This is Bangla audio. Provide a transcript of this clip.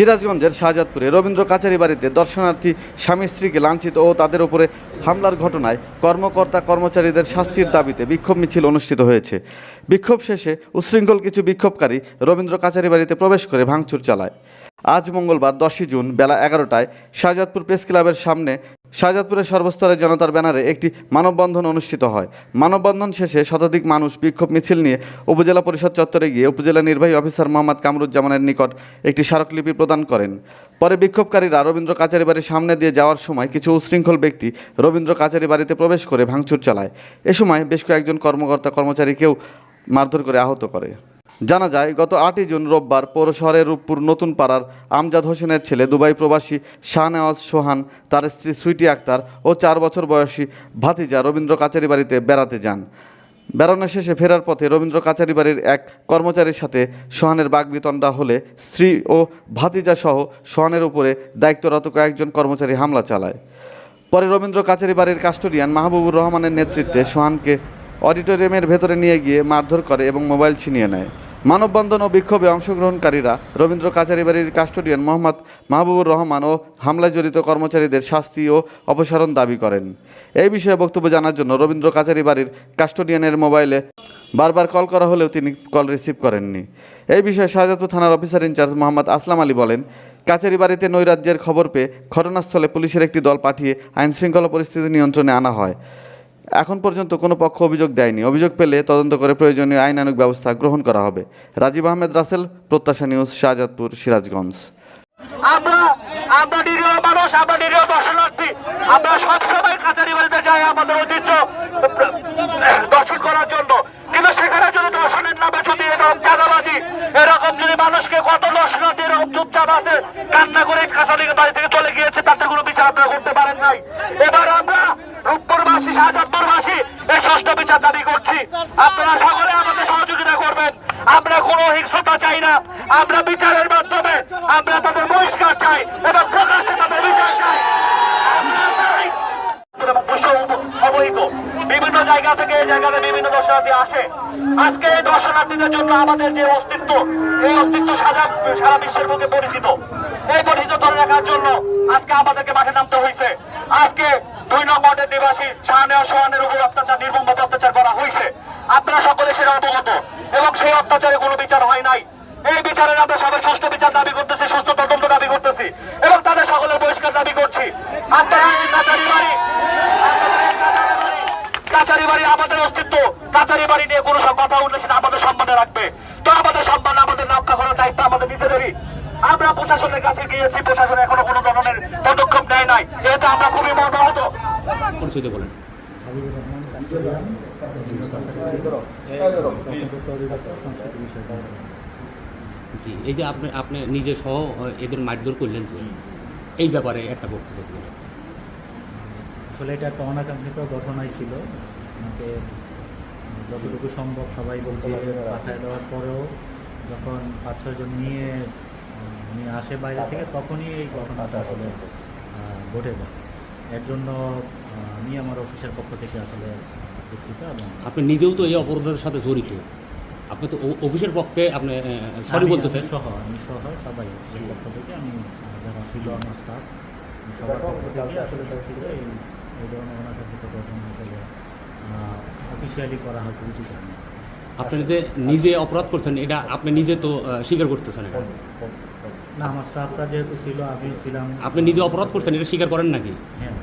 সিরাজগঞ্জের শাহজাদপুরে রবীন্দ্র কাচারি বাড়িতে দর্শনার্থী, স্বামী, স্ত্রীকে লাঞ্ছিত ও তাদের উপরে হামলার ঘটনায় কর্মকর্তা, কর্মচারীদের শাস্তির দাবিতে বিক্ষোভ মিছিল অনুষ্ঠিত হয়েছে। বিক্ষোভ শেষে উশৃঙ্খল কিছু বিক্ষোভকারী রবীন্দ্র কাচারি বাড়িতে প্রবেশ করে ভাঙচুর চালায়। আজ মঙ্গলবার দশই জুন বেলা এগারোটায় শাহজাদপুর প্রেস ক্লাবের সামনে শাহজাদপুরের সর্বস্তরের জনতার ব্যানারে একটি মানববন্ধন অনুষ্ঠিত হয়। মানববন্ধন শেষে শতাধিক মানুষ বিক্ষোভ মিছিল নিয়ে উপজেলা পরিষদ চত্বরে গিয়ে উপজেলা নির্বাহী অফিসার মোহাম্মদ কামরুজ্জামানের নিকট একটি স্মারকলিপি প্রদান করেন। পরে বিক্ষোভকারীরা রবীন্দ্র কাচারি বাড়ির সামনে দিয়ে যাওয়ার সময় কিছু উশৃঙ্খল ব্যক্তি রবীন্দ্র কাচারি বাড়িতে প্রবেশ করে ভাঙচুর চালায়। এ সময় বেশ কয়েকজন কর্মকর্তা কর্মচারীকেও মারধর করে আহত করে। জানা যায়, গত আটই জুন রোববার পৌর শহরের রূপপুর নতুন পাড়ার আমজাদ হোসেনের ছেলে দুবাই প্রবাসী শাহনেওয়াজ সোহান, তার স্ত্রী সুইটি আক্তার ও চার বছর বয়সী ভাতিজা রবীন্দ্র কাচারি বাড়িতে বেড়াতে যান। বেড়ানো শেষে ফেরার পথে রবীন্দ্র কাচারি বাড়ির এক কর্মচারীর সাথে সোহানের বাগবিতণ্ডা হলে স্ত্রী ও ভাতিজা সহ সোহানের উপরে দায়িত্বরত কয়েকজন কর্মচারী হামলা চালায়। পরে রবীন্দ্র কাচারি বাড়ির কাস্টোডিয়ান মাহবুবুর রহমানের নেতৃত্বে সোহানকে অডিটোরিয়ামের ভেতরে নিয়ে গিয়ে মারধর করে এবং মোবাইল ছিনিয়ে নেয়। মানববন্ধন ও বিক্ষোভে অংশগ্রহণকারীরা রবীন্দ্র কাচারি বাড়ির কাস্টোডিয়ান মোহাম্মদ মাহবুবুর রহমান ও হামলায় জড়িত কর্মচারীদের শাস্তি ও অপসারণ দাবি করেন। এই বিষয়ে বক্তব্য জানার জন্য রবীন্দ্র কাচারি বাড়ির কাস্টোডিয়ানের মোবাইলে বারবার কল করা হলেও তিনি কল রিসিভ করেননি। এই বিষয়ে শাহজাদপুর থানার অফিসার ইনচার্জ মোহাম্মদ আসলাম আলী বলেন কাচারি বাড়িতে নৈরাজ্যের খবর পেয়ে ঘটনাস্থলে পুলিশের একটি দল পাঠিয়ে আইনশৃঙ্খলা পরিস্থিতি নিয়ন্ত্রণে আনা হয়। এখন পর্যন্ত কোনো পক্ষ অভিযোগ দেয়নি। অভিযোগ পেলে তদন্ত করে প্রয়োজনীয় আইনানুগ ব্যবস্থা গ্রহণ করা হবে। রাজীব আহমেদ রাসেল, প্রত্যাশা নিউজ, শাহজাদপুর, সিরাজগঞ্জ। আমরা আমরা নিরীহ মানুষ, আমরা নিরীহ দর্শনার্থী। আমরা সবসময় কাছারি বাড়িতে যাই আমাদের ঐতিহ্য দর্শন করার জন্য। কিন্তু সেখানে যদি দর্শনের নামে যদি এরকম চাঁদাবাজি, এরকম যদি মানুষকে কত দর্শনার্থী এরকম চুপচাপ আছে, কান্না করে কাছারি বাড়ি থেকে চলে গিয়েছে, তাতে কোনো বিচার আপনারা করতে পারেন নাই। এবার আমরা রূপপুরবাসী শাহজাদপুরবাসী এই ষষ্ঠ বিচার দাবি করছি। আপনারা সকলে আমাদের সহযোগিতা করবেন। আমরা কোনো হিংসতা চাই না। আমরা বিচারের মাধ্যমে আমরা তাদের বহিষ্কার চাই এবং প্রকাশ্যে তাদের বিচার চাই। বিভিন্ন জায়গা থেকে এই জায়গাতে বিভিন্ন দর্শনার্থী আসে। আজকে এই দর্শনার্থীদের জন্য আমাদের যে অস্তিত্ব, এই অস্তিত্ব সারা সারা বিশ্বের বুকে পরিচিত। এই পরিচিত ধরে রাখার জন্য আজকে আমাদেরকে মাঠে নামতে হয়েছে। আজকে নম্বরের নিবাসী শাহানেওয়া সোহানের উপর অত্যাচার নির্মমভাবে অত্যাচার করা হয়েছে আপনারা সকলে সেটা অবগত। এবং সেই অত্যাচারে কোনো বিচার হয় নাই। এই বিচারের আমরা সবাই সুষ্ঠু বিচার দাবি করতেছি সুস্থ তদন্ত দাবি করতেছি। এবং তাদের সকলের বহিষ্কার দাবি করছি। আপনারা বাড়ি আমাদের অস্তিত্ব। কাছারি বাড়ি নিয়ে কোনো কথা উঠলে সেটা আমাদের সম্মানে রাখবে। তো আমাদের সম্মান, আমাদের রক্ষা করার দায়িত্ব আমাদের নিজেদেরই। আমরা প্রশাসনের কাছে গিয়েছি, প্রশাসন এখনও কোনো ধরনের পদক্ষেপ নেয় নাই। এতে আমরা খুবই মর্মাহত। দিয়ে বলেন। জি এই যে আপনি আপনি নিজে সহ এদের মারধর করলেন যে এই ব্যাপারে একটা বক্তব্য দিলেন। আসলে এটা একটা অনাকাঙ্ক্ষিত ঘটনাই ছিল। আমাকে যতটুকু সম্ভব সবাই বলছে পাঠায় দেওয়ার পরেও যখন পাঁচ ছজন নিয়ে উম, নিয়ে আসে বাইরে থেকে তখনই এই ঘটনাটা আসলে ঘটে যায়। এর জন্য আমি আমার অফিসের পক্ষ থেকে আসলে দুঃখিত এবং আপনি নিজেও তো এই অপরাধের সাথে জড়িত। আপনি তো অফিসের পক্ষে আপনি সরি আমি- বলতেছেন। সহ আমি সহ সবাই অফিসের পক্ষ থেকে আমি যারা ছিল আমার স্টাফ সবার পক্ষ থেকে আসলে এই ধরনের অনাকাঙ্ক্ষিত ঘটনা আসলে অফিসিয়ালি করা হয় উচিত না আপনি যে নিজে অপরাধ করছেন এটা আপনি নিজে তো স্বীকার করতেছেন না আমার স্টাফরা যেহেতু ছিল আমি ছিলাম। আপনি নিজে অপরাধ করছেন এটা স্বীকার করেন নাকি? হ্যাঁ।